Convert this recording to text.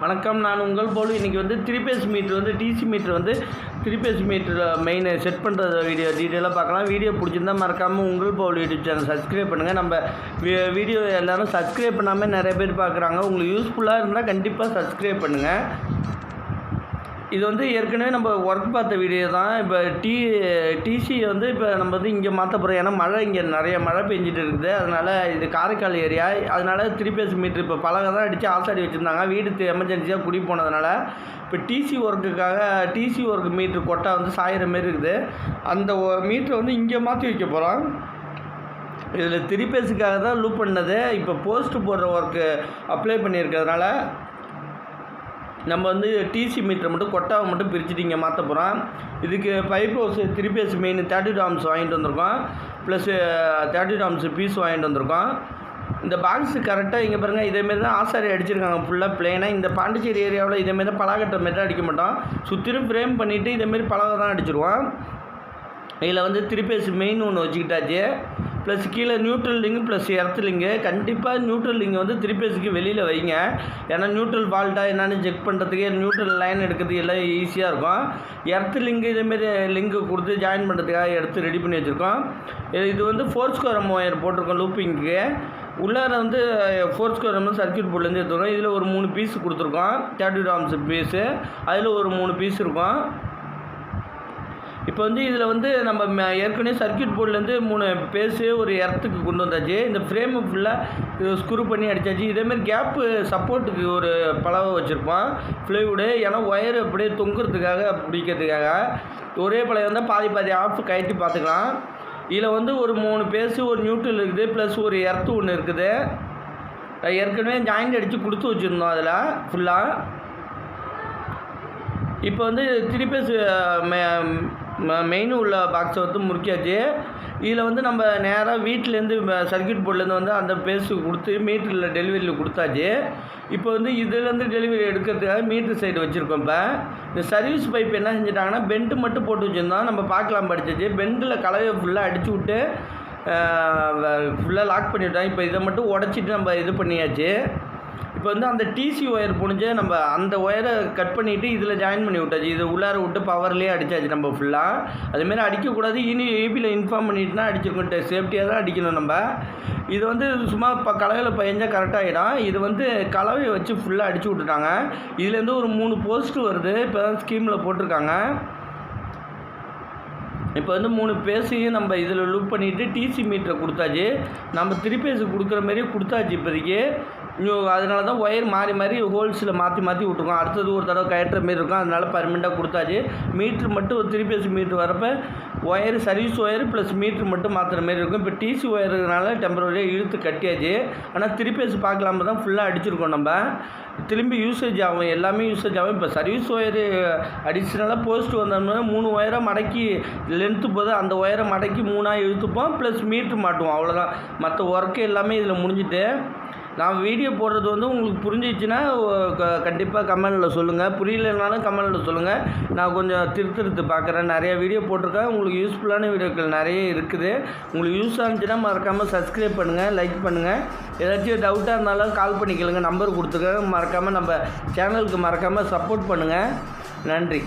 வணக்கம் நான் உங்கள் போல். இன்றைக்கி வந்து த்ரீ பேஸ் மீட்ரு வந்து டிசி மீட்ரு வந்து three phase meter main set பண்ணுற வீடியோ டீட்டெயிலாக பார்க்கலாம். வீடியோ பிடிச்சிருந்தா மறக்காமல் உங்கள் போல் யூடியூப் சேனல் சப்ஸ்கிரைப் பண்ணுங்கள் நம்ம வீ- வீடியோ எல்லோரும் சப்ஸ்கிரைப் பண்ணாமல் நிறைய பேர் பார்க்குறாங்க. உங்களுக்கு யூஸ்ஃபுல்லாக இருந்தால் கண்டிப்பாக சப்ஸ்கிரைப் பண்ணுங்கள் இது வந்து ஏற்கனவே நம்ம ஒர்க் பார்த்த வீடியோ தான். இப்போ டி டிசி வந்து இப்போ நம்ம வந்து இங்கே மாற்ற போகிறோம் ஏன்னா மழை இங்கே நிறைய மழை பெஞ்சிட்டு இருக்குது. அதனால் இது காரைக்கால் ஏரியா. அதனால் த்ரீ பேஸ் மீட்ரு இப்போ பழக தான் அடித்து ஆசாடி வச்சுருந்தாங்க. வீடு எமர்ஜென்சியாக குடி போனதுனால இப்போ டிசி ஒர்க்குக்காக டிசி ஒர்க் மீட்ரு கொட்டா வந்து சாயிற மாரி இருக்குது. அந்த மீட்ரை வந்து இங்கே மாற்றி வைக்க போகிறோம் இதில் த்ரீ பேஸுக்காக தான் லூப் பண்ணது. இப்போ போஸ்ட்டு போடுற ஒர்க்கு அப்ளை பண்ணியிருக்கிறதுனால நம்ம வந்து டிசி மீட்டரை மட்டும் கொட்டாவை மட்டும் பிரிச்சுட்டு இங்கே மாற்ற போகிறோம் இதுக்கு pipe house three phase main thirty Tom's வாங்கிட்டு வந்திருக்கோம். ப்ளஸ் தேர்ட்டி டாம்ஸ் பீஸ் வாங்கிட்டு வந்திருக்கோம். இந்த பாக்ஸ் கரெக்டாக இங்கே பாருங்கள் இதேமாரி தான் ஆசாரி அடிச்சிருக்காங்க ஃபுல்லாக பிளேனாக இந்த பாண்டிச்சேரி ஏரியாவில் இதேமாரி தான் பலாகட்டை மாரி தான் அடிக்க மாட்டோம். சுற்றிலும் ஃப்ரேம் பண்ணிவிட்டு இதேமாரி பலகை தான் அடிச்சிருவோம். இதில் வந்து த்ரீ மெயின் ஒன்று வச்சுக்கிட்டாச்சு. ப்ளஸ் கீழே neutral link plus earth link கண்டிப்பாக நியூட்ரல் லிங்கு வந்து த்ரீ பேஸுக்கு வெளியில் வைங்க. ஏன்னா நியூட்ரல் ஃபால்ட்டா என்னென்னு செக் பண்ணுறதுக்கு நியூட்ரல் லைன் எடுக்கிறதுக்கு எல்லாம் ஈஸியாக இருக்கும். எர்த் லிங்கு இதேமாரி லிங்கு கொடுத்து ஜாயின் பண்ணுறதுக்காக எடுத்து ரெடி பண்ணி வச்சுருக்கோம். இது- இது வந்து ஃபோர் ஸ்கொயர் ஒயர் போட்டிருக்கோம் லூப்பிங்க்கு உள்ளார வந்து ஃபோர் ஸ்கொயர் வந்து சர்க்கியூட் போர்ட்லேருந்து எடுத்துருக்கோம். இதில் ஒரு மூணு பீஸ் கொடுத்துருக்கோம். தேர்ட்டி டாம்ஸ் பீஸு அதில் ஒரு மூணு பீஸ் இருக்கும். இப்போ வந்து இதில் வந்து நம்ம ஏற்கனவே சர்க்கியூட் போர்ட்லேருந்து மூணு பேஸு ஒரு இடத்துக்கு கொண்டு வந்தாச்சு. இந்த ஃப்ரேமு ஃபுல்லாக ஸ்க்ரூ பண்ணி அடித்தாச்சு இதேமாரி கேப்பு சப்போர்ட்டுக்கு ஒரு பலவை வச்சுருப்போம் ஃப்ளைவுடு. ஏன்னா ஒயர் அப்படியே தொங்குறதுக்காக பிடிக்கிறதுக்காக. ஒரே பழைய வந்தால் பாதி பாதி ஆஃப் கழட்டி பார்த்துக்கலாம். இதில் வந்து ஒரு மூணு பேஸு ஒரு நியூட்ரல் இருக்குது ப்ளஸ் ஒரு எர்த்து ஒன்று இருக்குது. ஏற்கனவே ஜாயிண்ட் அடித்து கொடுத்து வச்சுருந்தோம் அதில் ஃபுல்லாக இப்போ வந்து த்ரீ பேஸ் மெயின் உள்ள பாக்ஸை வந்து முறுக்கியாச்சு. இதில் வந்து நம்ம நேராக வீட்டிலேருந்து சர்க்கியூட் போர்ட்லேருந்து வந்து அந்த பேஸு கொடுத்து மீட்டரில் டெலிவரியில் கொடுத்தாச்சு. இப்போ வந்து இதுலேருந்து டெலிவரி எடுக்கிறதுக்காக மீட்ரு சைடு வச்சுருக்கோம் இப்போ. இந்த சர்வீஸ் பைப் என்ன செஞ்சிட்டாங்கன்னா பெண்டு மட்டும் போட்டு வச்சுருந்தோம். நம்ம பார்க்கலாம் படிச்சாச்சு. பெண்டில் கலவையை ஃபுல்லாக அடிச்சு விட்டு ஃபுல்லாக லாக் பண்ணிவிட்டோம் இப்போ இதை மட்டும் உடச்சிட்டு நம்ம இது பண்ணியாச்சு. இப்போ வந்து அந்த டிசி ஒயர் புனிஞ்சு நம்ம அந்த ஒயரை கட் பண்ணிவிட்டு இதில் ஜாயின் பண்ணி விட்டாச்சு. இது உள்ளார விட்டு பவர்லேயே அடிச்சாச்சு நம்ம ஃபுல்லாக அதுமாரி அடிக்கக்கூடாது. இனி ஏபியில் இன்ஃபார்ம் பண்ணிட்டுனா அடிச்சுக்கிட்டு சேஃப்டியாக தான் அடிக்கணும் நம்ம. இது வந்து சும்மா இப்போ கலவையில் பயஞ்சால் கரெக்டாகிடும் இது வந்து கலவையை வச்சு ஃபுல்லாக அடித்து விட்டுட்டாங்க. இதுலேருந்து ஒரு மூணு போஸ்ட் வருது. இப்போ தான் ஸ்கீமில் போட்டிருக்காங்க. இப்போ வந்து மூணு பேஸையும் நம்ம இதில் லுக் பண்ணிவிட்டு டிசி மீட்டரை கொடுத்தாச்சு. நம்ம திருப்பேஸு கொடுக்குற மாதிரியே கொடுத்தாச்சு இப்போதைக்கு. இன்னும் அதனால தான் ஒயர் மாறி மாறி ஹோல்ஸில் மாற்றி மாற்றி விட்டுருக்கோம் அடுத்தது ஒரு தடவை கயற்ற மாரி இருக்கும் அதனால பர்மனெண்ட்டாக கொடுத்தாச்சு. மீட்ரு மட்டும் ஒரு திருப்பேஸ் மீட்ரு வரப்போ wire service wire plus meter மட்டும் மாற்றுற மாரி இருக்கும். இப்போ டிசி ஒயருனால டெம்பரரியாக இழுத்து கட்டியாச்சு. ஆனால் திருப்பேஸ் பார்க்கலாம தான் ஃபுல்லாக அடிச்சிருக்கோம் நம்ம. திரும்பி யூசேஜ் ஆகும். எல்லாமே யூசேஜ் ஆகும். இப்போ சர்வீஸ் ஒயரு அடிஷ்னலாக போஸ்ட் வந்தோம்னா மூணு ஒயரை மடக்கி லென்த்து போது அந்த ஒயரை மடக்கி மூணாக இழுத்துப்போம். Plus metre மாட்டுவோம். அவ்வளோதான் மற்ற ஒர்க்கு எல்லாமே இதில் முடிஞ்சுட்டு நான் வீடியோ போடுறது வந்து உங்களுக்கு புரிஞ்சிச்சுன்னா கண்டிப்பாக கமெண்டில் சொல்லுங்கள் புரியலனாலும் கமெண்டில் சொல்லுங்கள் நான் கொஞ்சம் திருத்திருத்து பார்க்குறேன். நிறைய வீடியோ போட்டிருக்கேன். உங்களுக்கு யூஸ்ஃபுல்லான வீடியோக்கள் நிறைய இருக்குது. உங்களுக்கு யூஸ் ஆனிச்சுன்னா மறக்காமல் சப்ஸ்கிரைப் பண்ணுங்கள் லைக் பண்ணுங்கள் ஏதாச்சும் டவுட்டாக இருந்தாலும் கால் பண்ணிக்கலுங்க. நம்பர் கொடுத்துருக்கேன். மறக்காமல் நம்ம சேனலுக்கு மறக்காமல் சப்போர்ட் பண்ணுங்கள் நன்றி.